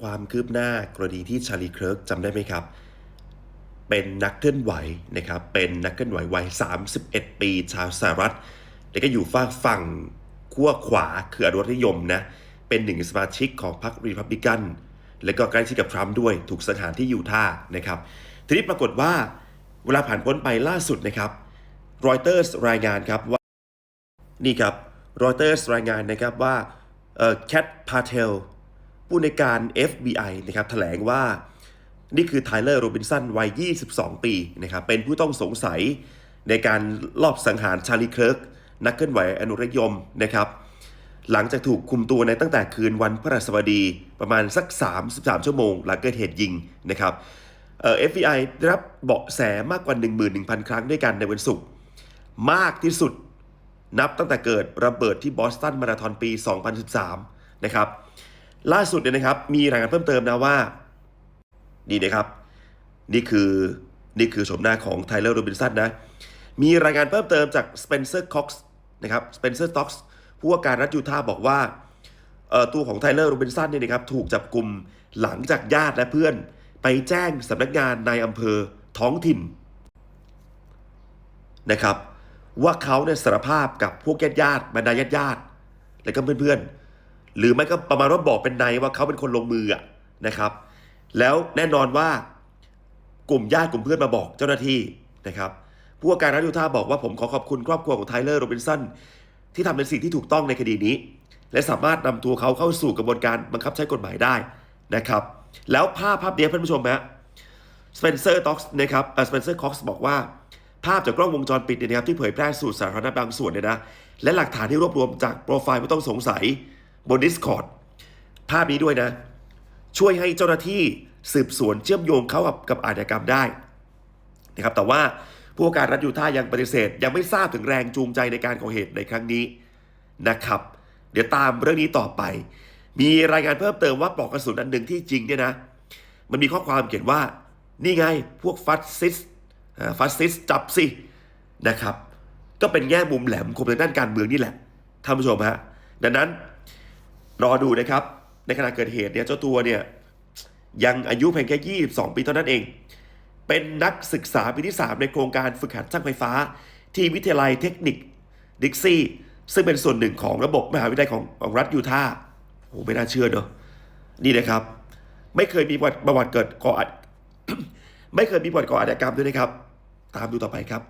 ความคืบหน้ากรณีที่ชาลีเคิร์กจำได้ไหมครับ เป็นนักเคลื่อนไหวนะครับ เป็นนักเคลื่อนไหววัย 31 ปีชาวสหรัฐ แล้วก็อยู่ฝั่งฝั่งขั้วขวาคืออนุรักษนิยมนะ เป็นหนึ่งสมาชิกของพรรครีพับลิกัน แล้วก็ใกล้ชิดกับทรัมป์ด้วย ถูกสังหารที่ยูทาห์นะครับ ทีนี้ปรากฏว่าเวลาผ่านพ้นไปล่าสุดนะครับรอยเตอร์สรายงานครับว่า นี่ครับรอยเตอร์สรายงานนะครับว่าแคทพาเทล ผู้ในการ FBI นะครับแถลงว่านี่คือไทเลอร์โรบินสันวัย 22 ปีนะครับเป็นผู้ต้องสงสัยในการลอบสังหารชาลีเคิร์กนักเคลื่อนไหวอนุรักษนิยมนะครับ หลังจากถูกคุมตัวในตั้งแต่คืนวันพฤหัสบดีประมาณสัก 33 ชั่วโมง หลังเกิดเหตุยิงนะครับเอ่อ FBI ได้รับเบาะแสมากกว่า 11,000 ครั้งด้วยกันในวันศุกร์มากที่สุดนับตั้งแต่เกิดระเบิดที่บอสตันมาราธอนปี 2013 นะครับ ล่าสุดเนี่ยนะครับ มีรายงานเพิ่มเติมนะว่านี่นะครับ นี่คือนี่คือชมหน้าของไทเลอร์โรบินสันนะ มีรายงานเพิ่มเติมจากสเปนเซอร์ค็อกส์นะครับสเปนเซอร์ต็อกส์ผู้ว่าการรัฐยูทาห์บอกว่าตัวของไทเลอร์โรบินสันเนี่ยนะครับถูกจับกลุ่มหลังจากญาติและเพื่อน ไปแจ้งสำนักงานในอำเภอท้องถิ่นนะครับ ว่าเขาเนี่ยสารภาพกับพวกญาติญาติบรรดาญาติญาติแล้วก็เพื่อนๆ หรือไม่ก็ประมาณว่าบอกเป็นในว่าเขาเป็นคนลงมืออะนะครับ แล้วแน่นอนว่ากลุ่มญาติกลุ่มเพื่อนมาบอกเจ้าหน้าที่นะครับผู้ว่าการรัฐยูทาบอกว่าผมขอขอบคุณครอบครัวของไทเลอร์โรบินสันที่ทำในสิ่งที่ถูกต้องในคดีนี้ และสามารถนำตัวเขาเข้าสู่กระบวนการบังคับใช้กฎหมายได้นะครับ แล้วภาพภาพนี้เพื่อนผู้ชมฮะสเปนเซอร์ต็อกส์นะครับสเปนเซอร์คอกส์บอกว่า ภาพจากกล้องวงจรปิดเนี่ยนะครับที่เผยแพร่สู่สาธารณะบางส่วนเนี่ยนะและหลักฐานที่รวบรวมจากโปรไฟล์ผู้ต้องสงสัย บน Discord ภาพนี้ด้วยนะ ช่วยให้เจ้าหน้าที่สืบสวนเชื่อมโยงเขากับกับอาชญากรรมได้นะครับแต่ว่าผู้การรัฐยูทาห์ยังปฏิเสธ ยังไม่ทราบถึงแรงจูงใจในการก่อเหตุในครั้งนี้นะครับ เดี๋ยวตามเรื่องนี้ต่อไป มีรายงานเพิ่มเติมว่าปลอกกระสุนอันหนึ่งที่จริงเนี่ยนะ มันมีข้อความเขียนว่า นี่ไงพวกฟัสซิสอ่าฟัสซิสจับสินะครับ ก็เป็นแง่มุมแหลมคมทางด้านการเมืองนี่แหละท่านผู้ชมฮะดังนั้น รอดูนะครับ ในขณะเกิดเหตุเนี่ยเจ้าตัวเนี่ยยังอายุเพียงแค่ 22 ปีเท่านั้นเอง เป็นนักศึกษาปีที่ 3 ในโครงการฝึกหัดช่างไฟฟ้า ที่วิทยาลัยเทคนิคดิกซี่ซึ่งเป็นส่วนหนึ่งของระบบมหาวิทยาลัยของของรัฐยูทาห์โอ้ไม่น่าเชื่อเนอะนี่นะครับ ไม่เคยมีประวัติเกิดก่ออาไม่เคยมีประวัติก่ออาชญากรรมด้วยนะครับ ตามดูต่อไปครับ